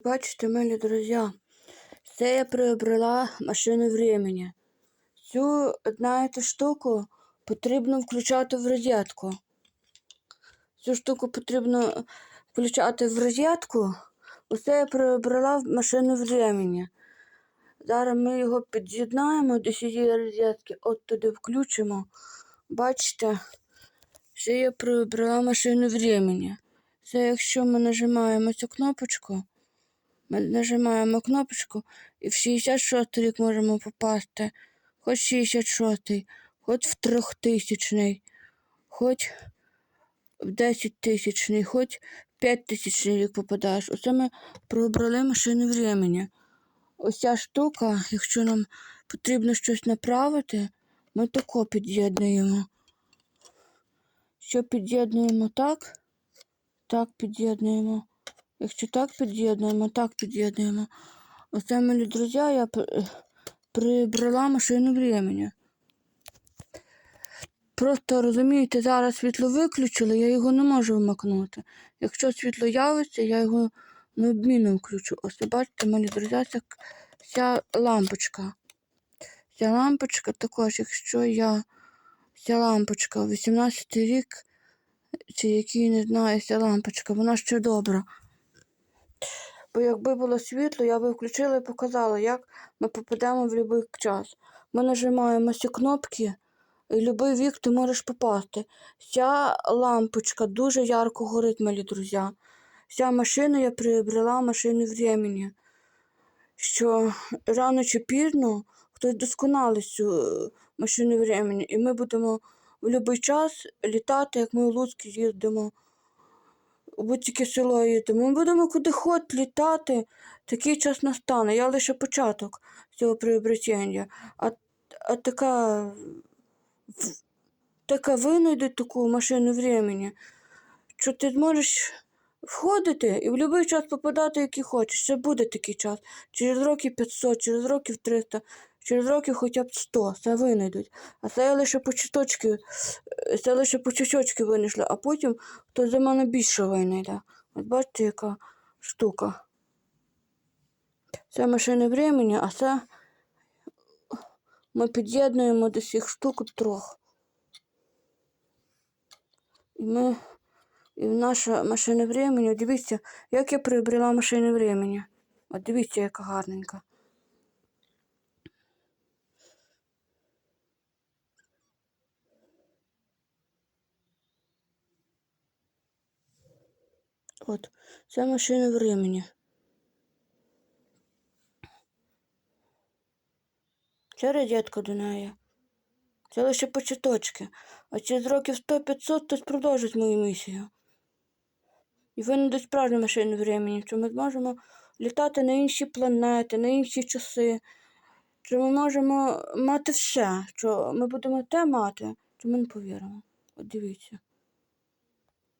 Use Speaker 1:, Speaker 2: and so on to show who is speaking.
Speaker 1: Бачите, милі друзі, це я приобрела машину времени. Цю, знаєте, штуку потрібно включати в розетку. Цю штуку потрібно включати в розетку. Оце я приобрела машину времени. Зараз ми його під'єднаємо до цієї розетки, от туди включимо. Бачите, це я приобрела машину времени. Це якщо ми нажимаємо цю кнопочку, ми нажимаємо кнопочку і в 66 рік можемо попасти. Хоч 66, хоч в 3000, хоч в 10 тисячний, хоч в 5 тисячний рік попадаєш. Оце ми пробрали машину времени. Ось ця штука, якщо нам потрібно щось направити, ми тако під'єднуємо. Що під'єднуємо так, так під'єднуємо. Якщо так під'єднуємо, так під'єднуємо. Оце, милі друзі, я прибрала машину времени. Просто розумієте, зараз світло виключили, я його не можу вмикнути. Якщо світло явиться, я його неодмінно включу. Ось бачите, милі друзі, ця лампочка. Ця лампочка також, якщо я ця лампочка 18 рік, чи який не знаю, ця лампочка, вона ще добра. Бо якби було світло, я би включила і показала, як ми попадемо в будь-який час. Ми нажимаємо ці кнопки, і в будь-який вік ти можеш попасти. Ця лампочка дуже ярко горить, мої друзі. Ця машина я приобрела машину времени. Що рано чи пізно хтось досконалить цю е, машину времени, і ми будемо в будь-який час літати, як ми у Луцьк їздимо будь-яке село їдемо. Ми будемо куди хоч літати, такий час настане. Я лише початок цього приобретення. А, а така, така винайдуть таку машину времени, що ти зможеш входити і в будь-який час попадати, який хочеш. Це буде такий час. Через років 500, через років 300, через років хоча б 100. Це винайдуть. А це я лише по чуточки, е, це лише по чуть-чутки винайшли, а потім хтось за мене більше винайде. От бачите, яка штука. Це машини времени, а це ми під'єднуємо до всіх штук трьох. І ми. І в наша машина времени, дивіться, як я приобрела машину времени. От дивіться, яка гарненька. От, це машина времени. Це розетка до неї. Це лише початочки. А через років 100-500 хтось продовжить мою місію. І винайдуть справжню машину времени, що ми зможемо літати на інші планети, на інші часи. Що ми можемо мати все, що ми будемо те мати, що ми не повіримо. От дивіться.